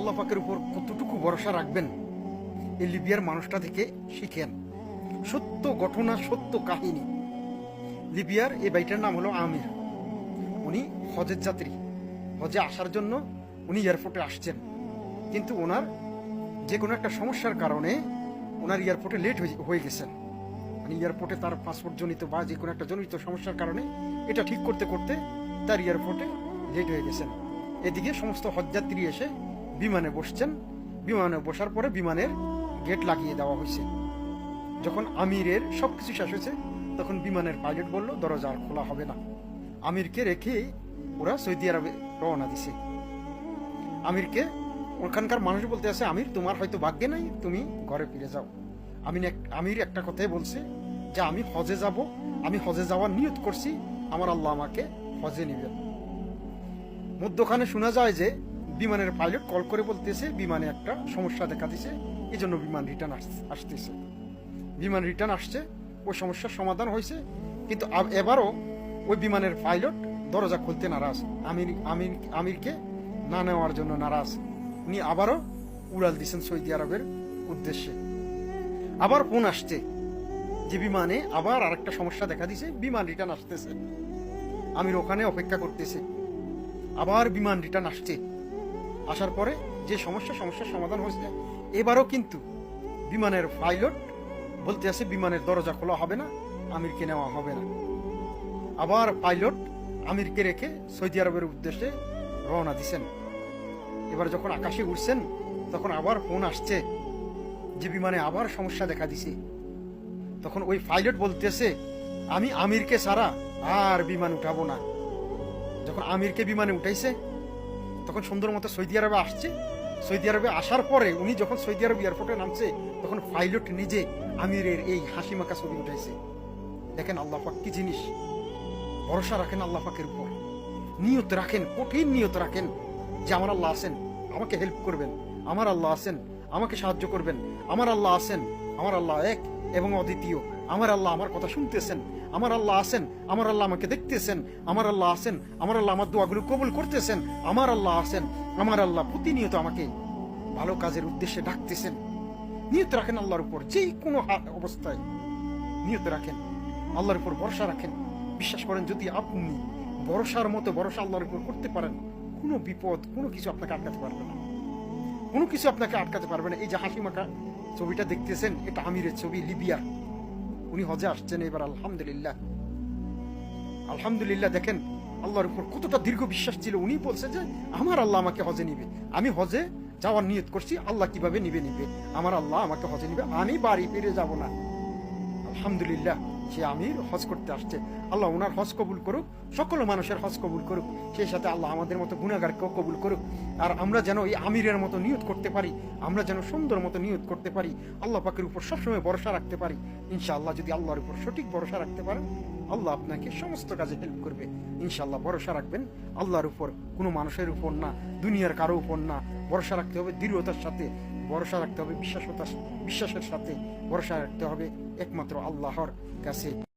আল্লাহ পাকের উপর কতটুকু ভরসা রাখবেন, এই লিবিয়ার মানুষটা থেকে শিখেন। সত্য ঘটনা সত্য কাহিনী। লিবিয়ার এই বাড়িটার নাম হলো আমির। উনি হজের যাত্রী। হজে আসার জন্য উনি এয়ারপোর্টে আসছেন। কিন্তু ওনার যে কোনো একটা সমস্যার কারণে ওনার এয়ারপোর্টে লেট হয়ে গেছেন। মানে এয়ারপোর্টে তার পাসপোর্ট জনিত বা যে কোনো একটা জনিত সমস্যার কারণে এটা ঠিক করতে করতে তার এয়ারপোর্টে লেট হয়ে গেছেন। এদিকে সমস্ত হজযাত্রী এসে বিমানে বসছেন। বিমানে বসার পরে বিমানের গেট লাগিয়ে দেওয়া হয়েছে। যখন আমিরের সব কিছু শেষ হয়েছে, তখন বিমানের পাইলট বলল, দরজা আর খোলা হবে না। আমিরকে রেখে ওরা সৌদি আরবে রওনা দিছে। আমিরকে, ওখানকার মানুষ বলতে আছে, আমির, তোমার হয়তো ভাগ্যে নাই, তুমি ঘরে ফিরে যাও। আমি আমির একটা কথাই বলছে যে, আমি হজে যাব, আমি হজে যাওয়ার নিয়ত করছি, আমার আল্লাহ আমাকে হজে নিবেন। মধ্যখানে শোনা যায় যে বিমানের পাইলট কল করে বলতেছে, বিমানে একটা সমস্যা দেখা দিছে এই জন্য বিমান রিটার্ন আসতেছে। বিমান রিটার্ন আসছে, ওই সমস্যার সমাধান হয়েছে, কিন্তু এবারও ওই বিমানের পাইলট দরজা খুলতে নারাজ। আমির আমির, আমিরকে না নেওয়ার জন্য নারাজ। উনি আবারও উড়াল দিচ্ছেন সৌদি আরবের উদ্দেশ্যে। আবার ফোন আসছে যে বিমানে আবার আরেকটা সমস্যা দেখা দিছে, বিমান রিটার্ন আসতেছে। আমির ওখানে অপেক্ষা করতেছে। আবার বিমান রিটার্ন আসছে। আসার পরে যে সমস্যা, সমস্যার সমাধান হয়েছে, এবারও কিন্তু বিমানের পাইলট বলতে আছে, বিমানের দরজা খোলা হবে না, আমিরকে নেওয়া হবে না। আবার পাইলট আমিরকে রেখে সৌদি আরবের উদ্দেশ্যে রওনা দিছেন। এবার যখন আকাশে উঠছেন তখন আবার ফোন আসছে যে বিমানে আবার সমস্যা দেখা দিছে। তখন ওই পাইলট বলতেছে আমি আমিরকে ছাড়া আর বিমান উঠাবো না। যখন আমিরকে বিমানে উঠাইছে তখন সুন্দর মতো সৌদি আরবে আসছে। সৌদি আরবে আসার পরে উনি যখন সৌদি আরব এয়ারপোর্টে নামছে, তখন পাইলট নিজে আমিরের এই হাসি মাখা ছবি উঠাইছে। দেখেন আল্লাহ পাক কি জিনিস। ভরসা রাখেন আল্লাহ পাকের উপর। নিয়ত রাখেন, কঠিন নিয়ত রাখেন যে আমার আল্লাহ আছেন, আমাকে হেল্প করবেন। আমার আল্লাহ আছেন, আমাকে সাহায্য করবেন। আমার আল্লাহ আছেন, আমার আল্লাহ এক এবং অদ্বিতীয়। আমার আল্লাহ আমার কথা শুনতেছেন, আমার আল্লাহ আছেন, আমার আল্লাহ আমাকে দেখতেছেন, আমার আল্লাহ আছেন, আমার আল্লাহ আমার দোয়াগুলো কবুল করতেছেন, আমার আল্লাহ আছেন, আমার আল্লাহ প্রতিনিয়ত আমাকে ভালো কাজের উদ্দেশ্যে ডাকতেছেন। নিয়ত রাখেন আল্লাহর উপর, যে কোনো অবস্থায় নিয়ত রাখেন, আল্লাহর উপর ভরসা রাখেন। বিশ্বাস করেন, যদি আপনি ভরসার মতো ভরসা আল্লাহর উপর করতে পারেন, কোনো বিপদ, কোনো কিছু আপনাকে আটকাতে পারবে না। কোনো কিছু আপনাকে আটকাতে পারবে না। এই যে হাসি মাখা ছবিটা দেখতেছেন, এটা আমিরের ছবি লিবিয়া উনি হজে আসছেন, এবার আলহামদুলিল্লাহ। আলহামদুলিল্লাহ, দেখেন, আল্লাহর উপর কতটা দীর্ঘ বিশ্বাস ছিল। উনি বলছে যে, আমার আল্লাহ আমাকে হজে নিবে। আমি হজে যাওয়ার নিয়ত করছি, আল্লাহ কীভাবে নিবে নিবে। আমার আল্লাহ আমাকে হজে নিবে। আমি বাড়ি ফিরে যাব না। আলহামদুলিল্লাহ, সে আমির হজ করতে আসছে। আল্লাহ ওনার হজ কবুল করুক, সকল মানুষের হজ কবুল করুক, সেই সাথে আল্লাহ আমাদের মতো গুণাগারকেও কবুল করুক। আর আমরা যেন এই আমিরের মতো নিয়ত করতে পারি, আমরা যেন সুন্দর মতো নিয়ত করতে পারি, আল্লাহ পাকের উপর সবসময় ভরসা রাখতে পারি। ইনশাআল্লাহ যদি আল্লাহর উপর সঠিক ভরসা রাখতে পারেন, আল্লাহ আপনাকে সমস্ত কাজে হেল্প করবে। ইনশাআল্লাহ ভরসা রাখবেন, আল্লাহর উপর, কোনো মানুষের উপর না, দুনিয়ার কারও উপর না। ভরসা রাখতে হবে দৃঢ়তার সাথে, ভরসা রাখতে হবে বিশ্বাসতার, বিশ্বাসের সাথে। ভরসা রাখতে হবে একমাত্র আল্লাহর কাছে।